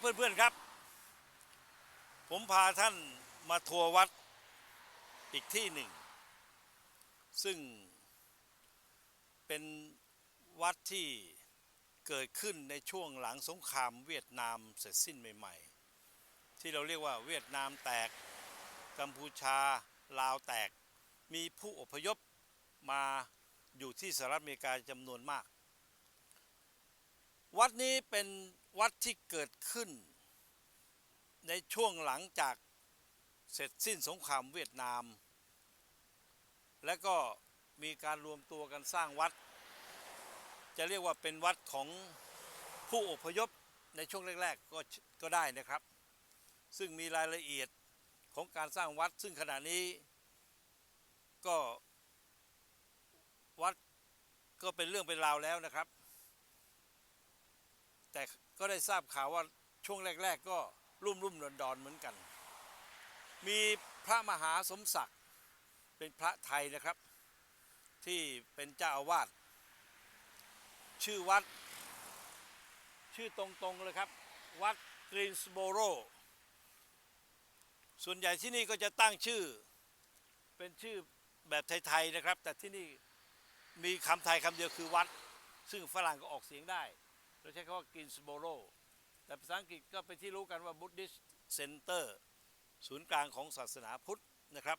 เพื่อนๆครับ ผมพาท่านมาทัวร์วัดอีกที่หนึ่ง ซึ่งเป็นวัดที่เกิดขึ้นในช่วงหลังสงครามเวียดนามเสร็จสิ้นใหม่ๆ ที่เราเรียกว่าเวียดนามแตก กัมพูชา ลาวแตก มีผู้อพยพมาอยู่ที่สหรัฐอเมริกาจำนวนมาก วัดนี้เป็นวัดที่เกิดขึ้น ในช่วงหลังจากเสร็จสิ้นสงครามเวียดนาม และก็มีการรวมตัวกันสร้างวัด จะเรียกว่าเป็นวัดของผู้อพยพในช่วงแรก ๆ ก็ก็ได้นะครับ ซึ่งมีรายละเอียดของการสร้างวัด ซึ่งขณะนี้ก็วัดก็เป็นเรื่องเป็นราวแล้วนะครับ แต่ก็ได้ทราบข่าวว่าช่วงแรก ๆ ก็รุ่มรุ่มดอนดอนๆเหมือนกัน มีพระมหาสมศักดิ์เป็นพระไทยนะครับ ที่เป็นเจ้าอาวาสชื่อวัด ชื่อตรงๆเลยครับ วัดกรีนสโบโรส่วนใหญ่ที่นี่ก็จะตั้งชื่อเป็นชื่อแบบไทย ๆ นะครับ แต่ที่นี่มีคำไทยคำเดียวคือวัด ซึ่งฝรั่งก็ออกเสียงได้ เราใช้คำว่ากินสโบโรแต่ภาษาอังกฤษก็เป็นที่รู้กันว่า Buddhist Center ศูนย์กลางของศาสนาพุทธนะครับ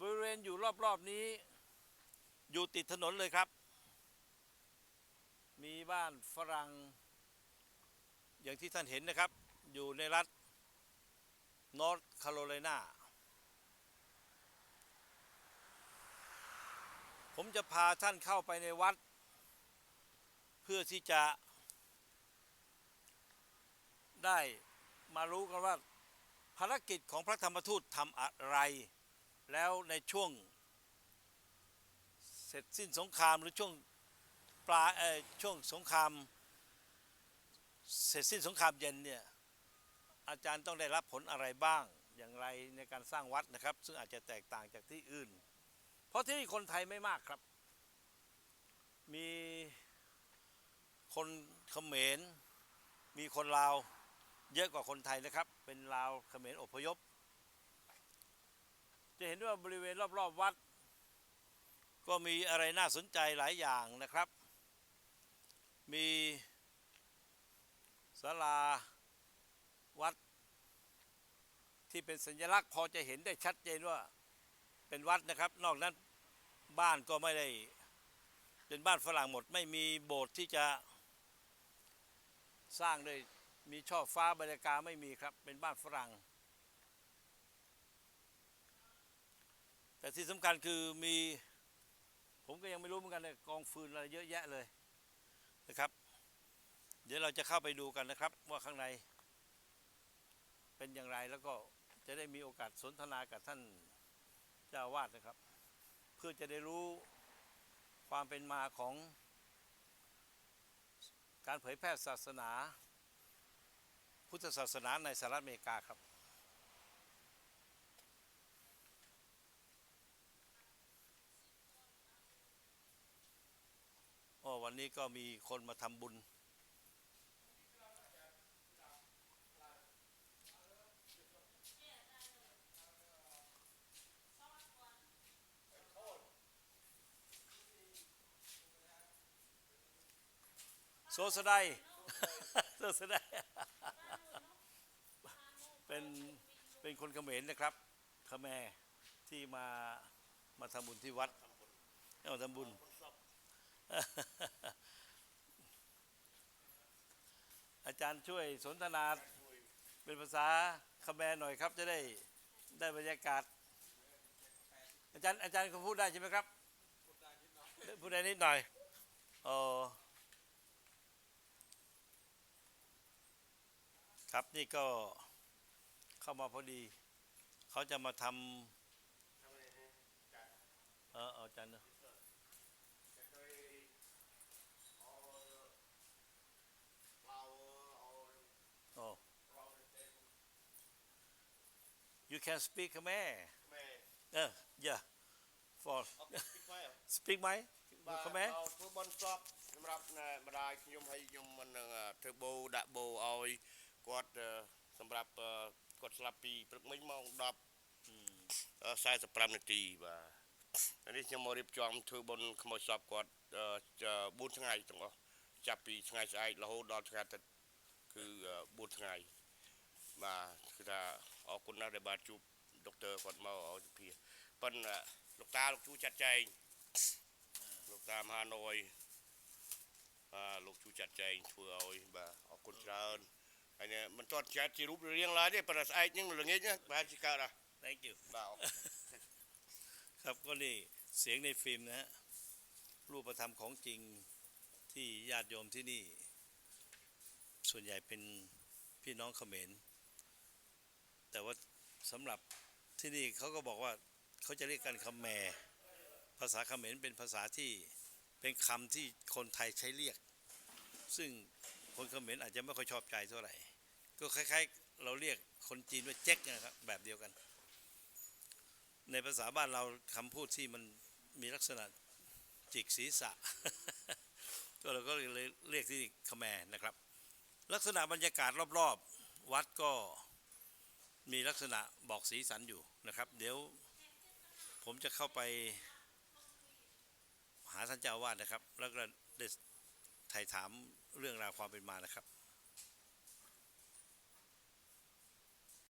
บริเวณอยู่รอบๆนี้ อยู่ติดถนนเลยครับ มีบ้านฝรั่ง อย่างที่ท่านเห็นนะครับ อยู่ในรัฐนอร์ทแคโรไลนาผมจะพาท่านเข้าไปในวัด เพื่อที่จะได้มารู้กันว่าภารกิจของพระธรรมทูตทำอะไร แล้วในช่วง เสร็จสิ้นสงครามหรือช่วงปลาเออช่วงสงคราม เสร็จสิ้นสงครามเย็นเนี่ยอาจารย์ต้องได้รับผลอะไรบ้างอย่างไรในการสร้างวัดนะครับ ซึ่งอาจจะแตกต่างจากที่อื่น เพราะที่นี่คนไทยไม่มากครับ มี คนเขมรมีคนลาวเยอะกว่าคนไทยนะครับ เป็นลาวเขมรอพยพ จะเห็นว่าบริเวณรอบๆวัด ก็มีอะไรน่าสนใจหลายอย่างนะครับ มีศาลาวัด ที่เป็นสัญลักษณ์พอจะเห็นได้ชัดเจนว่าเป็นวัดนะครับ นอกนั้นบ้านก็ไม่ได้ เป็นบ้านฝรั่งหมดไม่มีโบสถ์ที่จะ สร้างด้วยมีช่อฟ้าบรรยากาศไม่มีครับ เป็นบ้านฝรั่ง แต่ที่สำคัญคือมี ผมก็ยังไม่รู้เหมือนกันเลยกองฟืนอะไรเยอะแยะเลยนะครับ เดี๋ยวเราจะเข้าไปดูกันนะครับ ว่าข้างในเป็นอย่างไรแล้วก็จะได้มีโอกาสสนทนากับท่านเจ้าอาวาดนะครับ เพื่อจะได้รู้ความเป็นมาของ การเผยแพร่ศาสนา พุทธศาสนาในสหรัฐอเมริกาครับอ๋อวันนี้ก็มีคนมาทำบุญ โซสไดโซสไดเป็นเป็นคนเขมรนะครับขแมรที่มามาทำบุญที่วัดเอาทำบุญ อาจารย์ช่วยสนทนาเป็นภาษาคแมรหน่อยครับ จะได้ได้บรรยากาศ อาจารย์อาจารย์ก็พูดได้ใช่ไหมครับ พูดได้นิดหน่อยอ๋อ ครับนี่ก็เข้ามาพอดี เขาจะมาทำเออเอาอาจารย์เนอะ Oh. You can speak Khmer. Uh, yeah. For speak my បាទ Khmer. មកធ្វើបន់ស្របសម្រាប់ណែម្ដាយខ្ញុំហើយខ្ញុំមិននឹងធ្វើបូដាក់បូឲ្យ គាត់អឺសម្រាប់អឺគាត់ស្លាប់ពីព្រឹកមិញម៉ោង10อืมអឺ45នាទីបាទអានេះខ្ញុំមករៀបចំធ្វើបុណ្យខ្មោចសពគាត់អឺច4ថ្ងៃទាំងអស់ចាប់ពីថ្ងៃស្អែករហូតដល់ថ្ងៃអាទិត្យគឺ4ថ្ងៃបាទគឺថាអរគុណណាស់ដែលបានជួបដុកទ័រគាត់មកឲ្យវិភាគប៉ុន្តែលោកតាលោកជួយចាត់ចែងលោកតាមហាណូយបាទលោកជួយចាត់ចែងធ្វើឲ្យបាទអរគុណច្រើន hanya mentot chat cirup riang lah dia pada saat yang lengitnya bahas cikara thank you บ่าว ครับก็นี่เสียงในฟิล์มนะฮะรูปธรรมของจริงที่ญาติโยมที่นี่ ส่วนใหญ่เป็นพี่น้องเขมรแต่ว่าสำหรับที่นี่เขาก็บอกว่าเขาจะเรียกกันคำแมภาษาเขมรเป็นภาษาที่เป็นคำที่คนไทยใช้เรียก ซึ่งคนเขมรอาจจะไม่ค่อยชอบใจเท่าไหร่ ก็คล้ายๆ เราเรียกคนจีนว่าเจ๊กนะครับแบบเดียวกัน ในภาษาบ้านเราคำพูดที่มันมีลักษณะจิกศีรษะ ก็เราก็เลยเรียกที่ขแมนะครับ ลักษณะบรรยากาศรอบๆ วัดก็มีลักษณะบอกสีสันอยู่นะครับ เดี๋ยวผมจะเข้าไปหาท่านเจ้าวาสนะครับ แล้วก็ได้ไถ่ถามเรื่องราวความเป็นมานะครับ